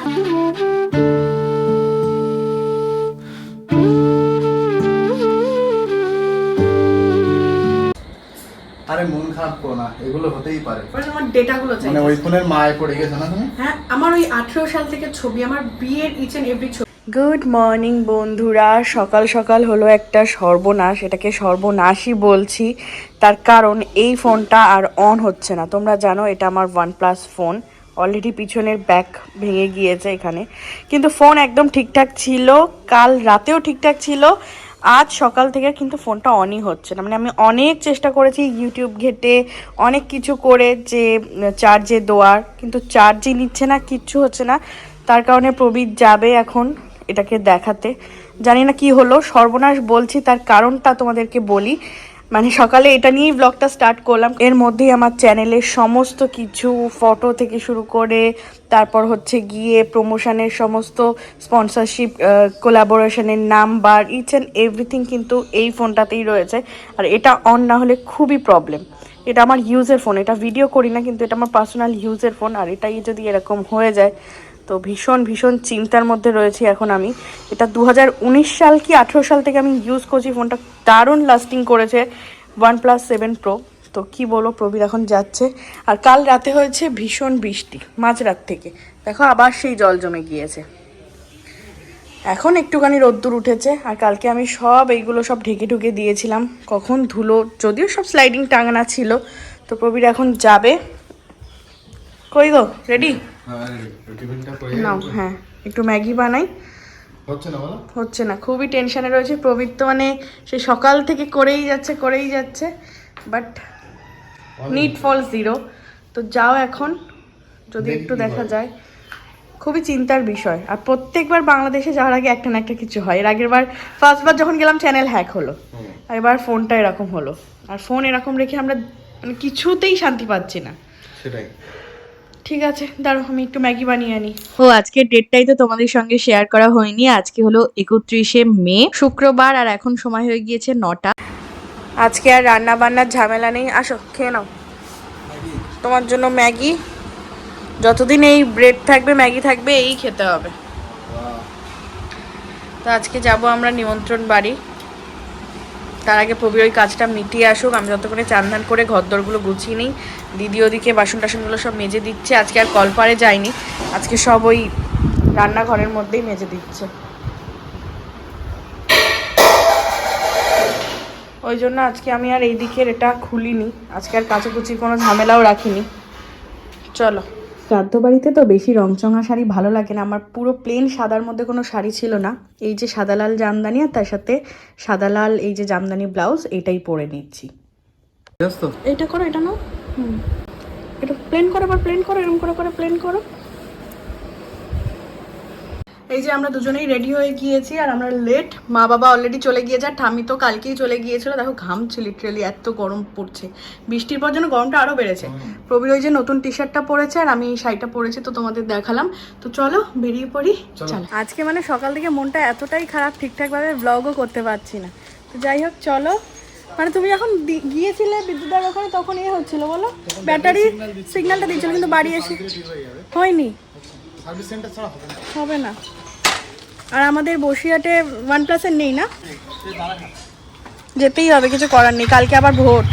আরে মন খারাপ করো না এগুলো হতেই পারে। আমার ডেটাগুলো চাই। মানে ওই ফোনের মায়ে পড়ে গেছে না তুমি? হ্যাঁ আমার ওই আঠেরো সাল থেকে ছবি আমার বিয়ের ইচ এন্ড এভরি ছবি। গুড মর্নিং বন্ধুরা। সকাল সকাল হলো একটা সর্বনাশ এটাকে সর্বনাশই বলছি। তার কারণ এই ফোনটা আর অন হচ্ছে না। তোমরা জানো এটা আমার ওয়ান প্লাস ফোন অলরেডি পিছনের ব্যাক ভেঙে গিয়েছে এখানে। কিন্তু ফোন একদম ঠিকঠাক ছিল, কাল রাতেও ঠিকঠাক ছিল, আজ সকাল থেকে কিন্তু ফোনটা অনই হচ্ছে না। মানে আমি অনেক চেষ্টা করেছি ইউটিউব ঘেটে, অনেক কিছু করে যে চার্জে দেওয়ার, কিন্তু চার্জই নিচ্ছে না, কিচ্ছু হচ্ছে না। তার কারণে প্রবীর যাবে এখন এটাকে দেখাতে। জানি না কি হলো, সর্বনাশ বলছি, তার কারণটা তোমাদেরকে বলি। মানে সকালে এটা নিয়েই ব্লগটা স্টার্ট করলাম। এর মধ্যেই আমার চ্যানেলের সমস্ত কিছু ফটো থেকে শুরু করে, তারপর হচ্ছে গিয়ে প্রমোশনের সমস্ত স্পন্সরশিপ কোলাবোরেশনের নাম্বার ইচ অ্যান্ড এভরিথিং কিন্তু এই ফোনটাতেই রয়েছে। আর এটা অন না হলে খুবই প্রবলেম এটা আমার ইউজের ফোন এটা ভিডিও করি না, কিন্তু এটা আমার পার্সোনাল ইউজের ফোন আর এটাই যদি এরকম হয়ে যায় তো ভীষণ ভীষণ চিন্তার মধ্যে রয়েছি এখন আমি। এটা দু হাজার উনিশ সাল কি আঠেরো সাল থেকে আমি ইউজ করছি, ফোনটা দারুণ লাস্টিং করেছে ওয়ান প্লাস সেভেন প্রো তো কি বলো, প্রবীর এখন যাচ্ছে। আর কাল রাতে হয়েছে ভীষণ বৃষ্টি, মাঝরাত থেকে। দেখো আবার সেই জল জমে গিয়েছে। এখন একটুখানি রোদ্দুর উঠেছে, আর কালকে আমি সব এইগুলো সব ঢেকে ঢুকে দিয়েছিলাম। কখন ধুলো, যদিও সব স্লাইডিং টাঙানা ছিল। তো প্রবীর এখন যাবে। কই গো রেডি নাও হ্যাঁ একটু ম্যাগি বানাই। হচ্ছে না খুবই টেনশনে রয়েছে প্রবীর তো মানে সে সকাল থেকে করেই যাচ্ছে করেই যাচ্ছে বাট নিট ফল জিরো তো যাও এখন যদি একটু দেখা যায়। খুবই চিন্তার বিষয় আর প্রত্যেকবার বাংলাদেশে যাওয়ার আগে একটা না একটা কিছু হয়। এর আগের বার ফার্স্টবার যখন গেলাম চ্যানেল হ্যাক হলো। আর এবার ফোনটা এরকম হলো। আর ফোন এরকম রেখে আমরা মানে কিছুতেই শান্তি পাচ্ছি না। সেটাই। ঠিক আছে দাঁড়ো আমি একটু ম্যাগি বানিয়ে আনি। ও আজকের ডেটটাই তো তোমাদের সঙ্গে শেয়ার করা হয়নি। আজকে হলো একত্রিশে মে শুক্রবার আর এখন সময় হয়ে গিয়েছে নটা। আজকে আর রান্না বান্নার ঝামেলা নেই। আসো খেয়ে নাও। তোমার জন্য ম্যাগি। যতদিন এই ব্রেড থাকবে ম্যাগি থাকবে এই খেতে হবে। তো আজকে যাব আমরা নিমন্ত্রণ বাড়ি। তার আগে প্রবীর ওই কাজটা মিটিয়ে আসুক, আমি যতক্ষণে চান্দান করে ঘর ঘরদরগুলো গুছিয়ে নিই। দিদি ওদিকে বাসন টাসনগুলো সব মেজে দিচ্ছে, আজকে আর কলপারে যায়নি। আজকে সব ওই রান্নাঘরের মধ্যেই মেজে দিচ্ছে। ওই জন্য আজকে আমি আর এই দিকের এটা খুলিনি। আজকে আর কাচাকুচির কোনো ঝামেলাও রাখিনি। চলো। শ্রাদ্ধ বাড়িতে তো বেশি রংচঙা শাড়ি ভালো লাগে না। আমার পুরো প্লেন সাদার মধ্যে কোনো শাড়ি ছিল না। এই যে সাদা লাল জামদানি আর তার সাথে সাদা লাল এই যে জামদানি ব্লাউজ এটাই পরে নিচ্ছি। এটা করো এটা নাও। হুম। এটা প্লেন করো আবার প্লেন করো এরকম করে করে প্লেন করো। এই যে আমরা দুজনেই রেডি হয়ে গিয়েছি আর আমরা লেট মা বাবা অলরেডি চলে গিয়েছে আর ঠামি তো কালকেই চলে গিয়েছিল। দেখো ঘামছে লিটারেলি এত গরম পড়ছে। বৃষ্টির পর যেন গরমটা আরও বেড়েছে। প্রবীর ওই যে নতুন টি শার্টটা পরেছে আর আমি শাড়িটা পরেছি তো তোমাদের দেখালাম। তো চলো বেরিয়ে পড়ি। চলো। আজকে মানে সকাল থেকে মনটা এতটাই খারাপ ঠিকঠাকভাবে ব্লগও করতে পারছি না। তো যাই হোক চলো। মানে তুমি যখন দি- গিয়েছিলে বিদ্যুতের ওখানে তখন ইয়ে হচ্ছিল বলো? ব্যাটারি সিগন্যালটা দিচ্ছিল। কিন্তু বাড়ি এসে হয়নি। সার্ভিস সেন্টার ছাড়া হবে না। হবে না। আর আমাদের বসিয়াটে ওয়ান প্লাসের নেই না? যেতেই হবে, কিছু করার নেই, কালকে আবার ভোট।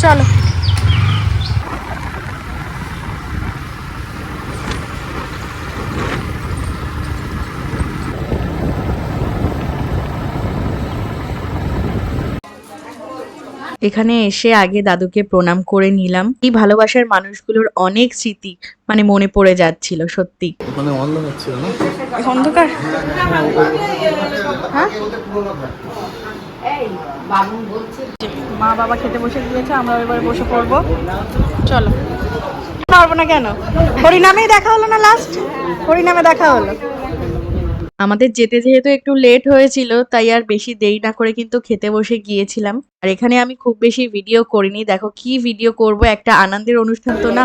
চলো। এখানে এসে আগে দাদুকে প্রণাম করে নিলাম। এই ভালোবাসার মানুষগুলোর অনেক স্মৃতি মানে মনে পড়ে যাচ্ছিল সত্যি। ওখানে অন্ধ হচ্ছিল না? অন্ধকার? হ্যাঁ? মা বাবা খেতে বসে গিয়েছে আমরা এবারে বসে পড়ব। চলো। পারব না কেন? হরিনামেই দেখা হলো না লাস্ট হরিনামে দেখা হলো। আমাদের যেতে যেহেতু একটু লেট হয়েছিল তাই আর বেশি দেরি না করে কিন্তু খেতে বসে গিয়েছিলাম। আর এখানে আমি খুব বেশি ভিডিও করিনি। দেখো কি ভিডিও করব একটা আনন্দের অনুষ্ঠান তো না।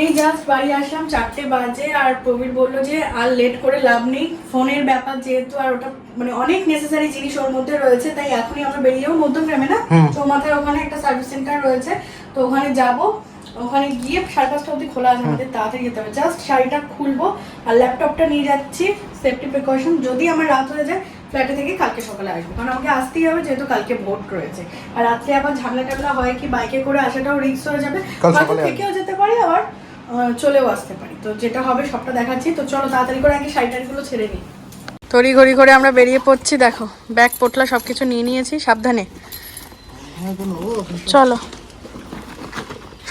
এই জাস্ট বাড়ি আসলাম চারটে বাজে আর প্রবীর বলল যে আর লেট করে লাভ নেই। ফোনের ব্যাপার যেহেতু আর ওটা মানে অনেক নেসেসারি জিনিস ওর মধ্যে রয়েছে তাই এখনই আমরা বেরিয়ে যাব মধ্যগ্রামে না? চৌমাথার ওখানে একটা সার্ভিস সেন্টার রয়েছে তো ওখানে যাব। ওখানে গিয়ে সাড়ে পাঁচটা অবধি খোলা আছে আমাদের তাড়াতাড়ি যেতে হবে। জাস্ট শাড়িটা খুলবো আর ল্যাপটপটা নিয়ে যাচ্ছি সেফটি প্রিকশন যদি আমার রাত হয়ে যায় ফ্ল্যাটে থেকে কালকে সকালে আসব। কারণ আমাকে আসতেই হবে যেহেতু কালকে ভোট রয়েছে। আর রাত্রে আবার ঝামেলা টামলা হয় কি বাইকে করে আসাটাও রিস্ক হয়ে যাবে। হয়তো থেকেও যেতে পারি আবার আহ, চলেও আসতে পারি। তো যেটা হবে সবটা দেখাচ্ছি। তো চলো তাড়াতাড়ি করে আগে শাড়ি টাড়িগুলো ছেড়ে নিই। তড়ি ঘড়ি করে আমরা বেরিয়ে পড়ছি দেখো। ব্যাগ পোটলা সব কিছু নিয়ে নিয়েছি সাবধানে। চলো।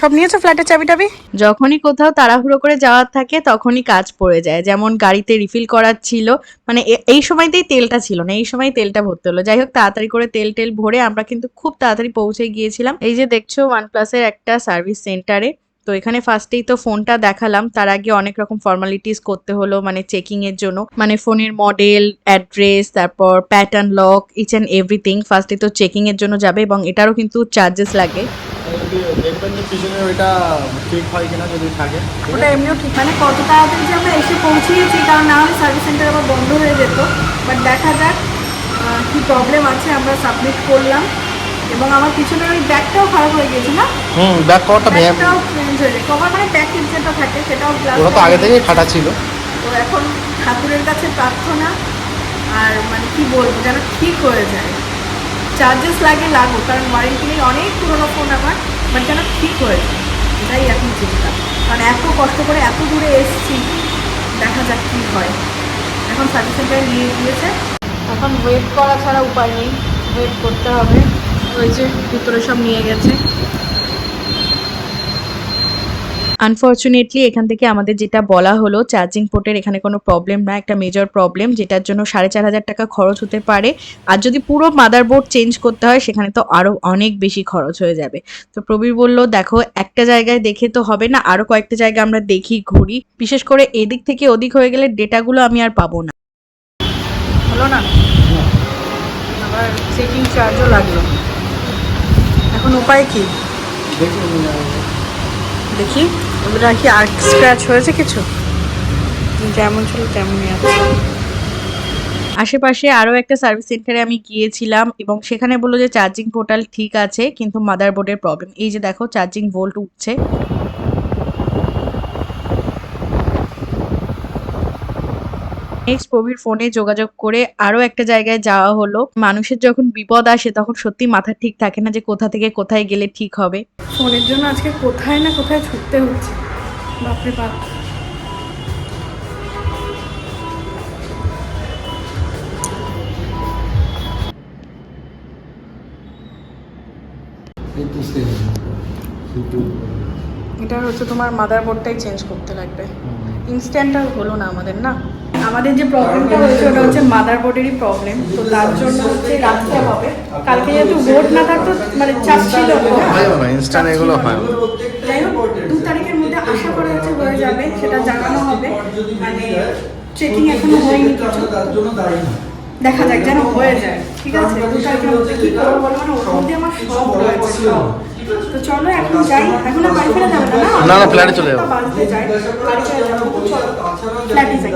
সব নিয়েছো ফ্ল্যাটের চাবি টাবি যখনই কোথাও তাড়াহুড়ো করে যাওয়ার থাকে, তখনই কাজ পড়ে যায়। যেমন গাড়িতে রিফিল করার ছিল মানে এই সময়তেই তেলটা ছিল না, এই সময় তেলটা ভরতে হলো। যাই হোক, তাড়াতাড়ি করে তেল টেল ভরে আমরা কিন্তু খুব তাড়াতাড়ি পৌঁছে গিয়েছিলাম। এই যে দেখছ ওয়ানপ্লাসের একটা সার্ভিস সেন্টারে তো এখানে ফার্স্টেই তো ফোনটা দেখালাম। তার আগে অনেক রকম ফর্মালিটিস করতে হলো মানে চেকিং এর জন্য। মানে ফোনের মডেল অ্যাড্রেস তারপর pattern lock each and everything ফার্স্টে তো চেকিং এর জন্য যাবে এবং এটারও কিন্তু চার্জেস লাগে। দেখবেন যে পিছনে ওইটা ঠিক হয় কিনা যদি থাকে। ওটা এমনিও ঠিক মানে কত তাড়াতাড়ি যে আমরা এসে পৌঁছিয়েছি কারণ না হলে সার্ভিস সেন্টার আবার বন্ধ হয়ে যেত। বাট দেখা যাক কি প্রবলেম আছে আমরা সাবমিট করলাম। এবং আমার পিছনে ওই ব্যাগটাও খারাপ হয়ে গিয়েছে না? হুম ব্যাক কভারটা ভেঙে ব্যাগটাও চেঞ্জ হয়ে যায় কভার মানে ব্যাগ যেটা থাকে সেটাও ওটা তো আগে থেকেই ফাটা ছিল। তো এখন ঠাকুরের কাছে প্রার্থনা। আর মানে কি বলব যেন ঠিক হয়ে যায়। চার্জেস লাগে লাগুক কারণ ওয়ারেন্টি নেই। অনেক পুরোনো ফোন আমার। বাট যেন ঠিক হয়েছে? এটাই এখন চিন্তা। কারণ এত কষ্ট করে এত দূরে এসছি, দেখা যাক কী হয়। এখন সার্ভিস সেন্টারে নিয়ে গিয়েছে এখন ওয়েট করা ছাড়া উপায় নেই। ওয়েট করতে হবে। ওই যে ভিতরে সব নিয়ে গেছে। আনফর্চুনেটলি এখান থেকে আমাদের যেটা বলা হলো চার্জিং পোর্টের এখানে কোনো প্রবলেম না একটা মেজর প্রবলেম যেটার জন্য সাড়ে চার হাজার টাকা খরচ হতে পারে। আর যদি পুরো মাদারবোর্ড চেঞ্জ করতে হয় সেখানে তো আরও অনেক বেশি খরচ হয়ে যাবে। তো প্রবীর বলল দেখো একটা জায়গায় দেখে তো হবে না আরও কয়েকটা জায়গা আমরা দেখি ঘুরি। বিশেষ করে এদিক থেকে ওদিক হয়ে গেলে ডেটাগুলো আমি আর পাবো না। হলো না? আবার চেকিং চার্জও লাগল। এখন উপায় কি? দেখি। ওদের কি আর স্ক্র্যাচ হয়েছে কিছু? যেমন ছিল তেমনই আছে। আশেপাশে আরও একটা সার্ভিস সেন্টারে আমি গিয়েছিলাম এবং সেখানে বলল যে চার্জিং পোর্টাল ঠিক আছে, কিন্তু মাদার বোর্ডের প্রবলেম এই যে দেখো চার্জিং ভোল্ট উঠছে। নেক্সট প্রবীর ফোনে যোগাযোগ করে আরও একটা জায়গায় যাওয়া হলো। মানুষের যখন বিপদ আসে তখন সত্যি মাথা ঠিক থাকে না যে কোথা থেকে কোথায় গেলে ঠিক হবে। ফোনের জন্য আজকে কোথায় না কোথায় ছুটতে হচ্ছে। বাপরে বাপ। এটা হচ্ছে তোমার মাদারবোর্ডটাই চেঞ্জ করতে লাগবে। ইনস্ট্যান্ট আর হলো না আমাদের না? আমাদের যে প্রবলেমটা হয়েছে ওটা হচ্ছে মাদারবোর্ডেরই প্রবলেম তো তার জন্য হচ্ছে রাখতে হবে। কালকে যেহেতু ভোট না থাকতো মানে চাপ ছিল না। ইনস্ট্যান্ট এগুলো হয় যাই হোক দু তারিখের মধ্যে আশা করা হচ্ছে হয়ে যাবে সেটা জানানো হবে। মানে চেকিং এখনও হয়নি কিছু। দেখা যাক যেন হয়ে যায়। ঠিক আছে দু তারিখের মধ্যে কি করব বলো? মানে ওর মধ্যে আমার সব রয়েছে। সব। তো চলো এখন যাই। এখন আর বাড়ি ফেরা যাবে না না? না, ফ্ল্যাটে চলে যাব। যাই। বাড়ি ফেরা যাব চলো। ফ্ল্যাটে যাই।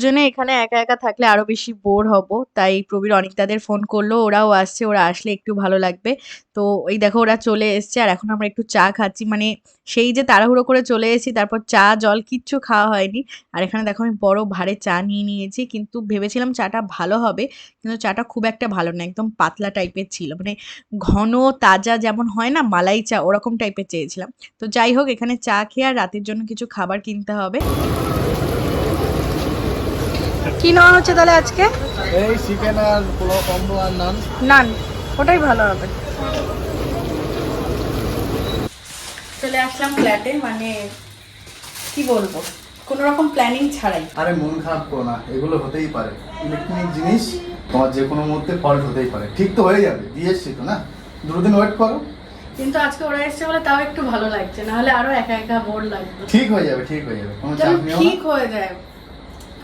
দুজনে এখানে একা একা থাকলে আরও বেশি বোর হব। তাই প্রবীর অনিকদাদের ফোন করল, ওরাও আসছে, ওরা আসলে একটু ভালো লাগবে। তো এই দেখো ওরা চলে এসছে, আর এখন আমরা একটু চা খাচ্ছি। মানে সেই যে তাড়াহুড়ো করে চলে এসেছি, তারপর চা, জল কিচ্ছু খাওয়া হয়নি। আর এখানে দেখো আমি বড় ভারে চা নিয়ে নিয়েছি, কিন্তু ভেবেছিলাম চাটা ভালো হবে, কিন্তু চাটা খুব একটা ভালো না, একদম পাতলা টাইপের ছিল। মানে ঘন, তাজা যেমন হয় না, মালাই চা, ওরকম টাইপের চেয়েছিলাম। তো যাই হোক, এখানে চা খেয়ে আর রাতের জন্য কিছু খাবার কিনতে হবে। কি নেওয়া হচ্ছে তাহলে আজকে? এই চিকেন আর পোলাও কম্বো আর নান। নান ওটাই ভালো হবে। চলে আসলাম ফ্ল্যাটে মানে কি বলব কোনো রকম প্ল্যানিং ছাড়াই। আরে মন খারাপ করো না এগুলো হতেই পারে। ইলেকট্রনিক জিনিস তোমার যে কোনো মুহূর্তে ফল্ট হতেই পারে। ঠিক তো হয়ে যাবে দিয়ে এসছি তো না? দুটো দিন ওয়েট করো। কিন্তু আজকে ওরা এসছে বলে তাও একটু ভালো লাগছে নাহলে আরও একা একা বোর লাগবে। ঠিক হয়ে যাবে ঠিক হয়ে যাবে কোনো চাপ নিও ঠিক হয়ে যায়।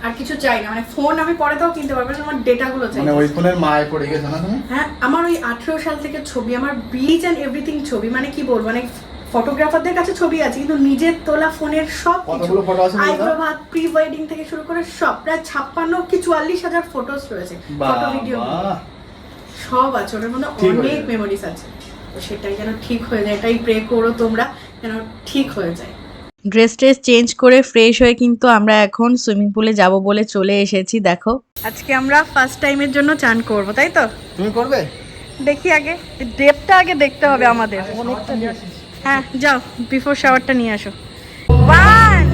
আর কিছু চাই না। মানে ফোন আমি পরে তাও কিনতে পারব না, আমার ডেটা গুলো চাই। মানে ওই ফোনের মায়ে পড়ে গেছো না তুমি? হ্যাঁ আমার ওই আঠেরো সাল থেকে ছবি আমার বিচ অ্যান্ড এভরিথিং ছবি মানে কি বলব মানে ফটোগ্রাফারদের কাছে ছবি আছে কিন্তু নিজের তোলা ফোনের সব? আইব্রোভাত প্রি ওয়েডিং থেকে শুরু করে সব প্রায় ছাপ্পান্ন কি চুয়াল্লিশ হাজার ফটোস রয়েছে ফটো ভিডিও সব আছে ওটার মধ্যে অনেক। মেমোরিজ আছে। সেটাই যেন ঠিক হয়ে যায় এটাই প্রে করো তোমরা যেন ঠিক হয়ে যায়। ড্রেস ট্রেস চেঞ্জ করে ফ্রেশ হয়ে কিন্তু আমরা এখন সুইমিং পুলে যাব বলে চলে এসেছি দেখো। আজকে আমরা ফার্স্ট টাইমের জন্য চান করব তাই তো? তুমি করবে? দেখি আগে ডেপটা আগে দেখতে হবে আমাদের। হ্যাঁ যাও বিফোর শাওয়ারটা নিয়ে আসো। ওয়ান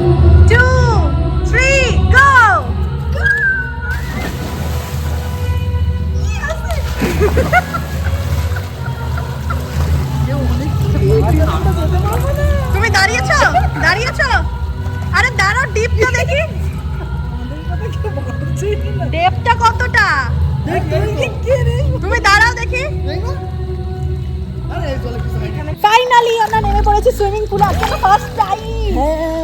টু থ্রি গো দাঁড়িয়েছো? দাঁড়িয়েছো? আরে দাঁড়াও ডিপটা দেখি। ডেপটা কতটা? তুমি দাঁড়াও দেখি। ফাইনালি আমরা নেমে পড়েছি সুইমিং পুলে আজকে ফার্স্ট টাইম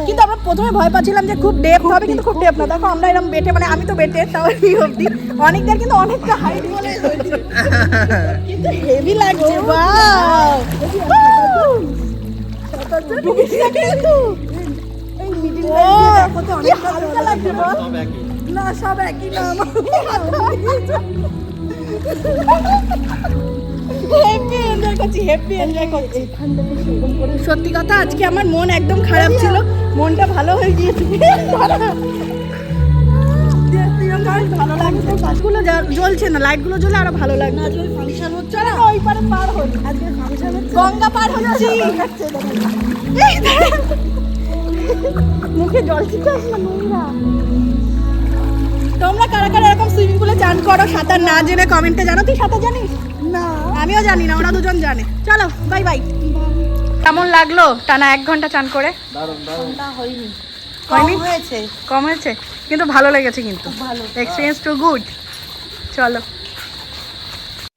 কিন্তু আমরা প্রথমে ভয় পাচ্ছিলাম যে খুব ডেপ হবে কিন্তু খুব ডেপ না। দেখো আমরা এরকম বেটে মানে আমি তো বেটে তাও এই অবধি। অনেকদের কিন্তু অনেকটা হাইট বলে কিন্তু হেভি লাগছে ওয়াও না সব একই না এনজয় করছি এনজয় করছি সত্যি কথা, আজকে আমার মন একদম খারাপ ছিল। মনটা ভালো হয়ে গিয়েছে। ভালো লাগছে। কাজগুলো জ্বলছে না লাইটগুলো জ্বলে আরও ভালো লাগছে। আজকে ফাংশন হচ্ছে না? ওই পারে পার হই। আজকে ফাংশন হচ্ছে গঙ্গা পার হচ্ছি। মুখে জল ছিটে আসলো নোংরা তোমরা কারা কারা এরকম সুইমিং পুলে চান করো? সাঁতার না জেনে কমেন্টে জানো? তুই সাঁতার জানিস? না। আমিও জানি না ওরা দুজন জানে। চলো বাই বাই কেমন লাগল টানা এক ঘণ্টা চান করে? দারুণ দারুণ হয়নি। হয়েছে। কম হয়েছে? কিন্তু ভালো লেগেছে কিন্তু। ভালো। এক্সপিরিয়েন্স টু গুড চলো।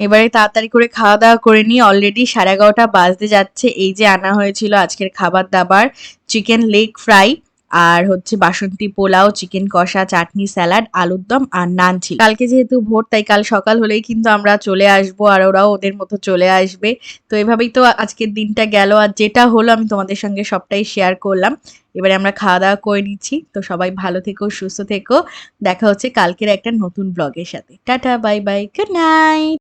এবারে তাড়াতাড়ি করে খাওয়া দাওয়া করে নিয়ে অলরেডি সাড়ে এগারোটা বাজতে যাচ্ছে। এই যে আনা হয়েছিল আজকের খাবার দাবার চিকেন লেগ ফ্রাই আর হচ্ছে বাসন্তী পোলাও চিকেন কষা, চাটনি স্যালাড আলুর দম আর নান ছিল কালকে যেহেতু ভোর, তাই কাল সকাল হলেই কিন্তু আমরা চলে আসব আর ওরাও ওদের মতো চলে আসবে। তো এভাবেই তো আজকের দিনটা গেল আর যেটা হলো আমি তোমাদের সঙ্গে সবটাই শেয়ার করলাম। এবারে আমরা খাওয়া দাওয়া করে নিচ্ছি। তো সবাই ভালো থেকো, সুস্থ থেকো। দেখা হচ্ছে কালকের একটা নতুন ব্লগের সাথে। Tata bye bye good night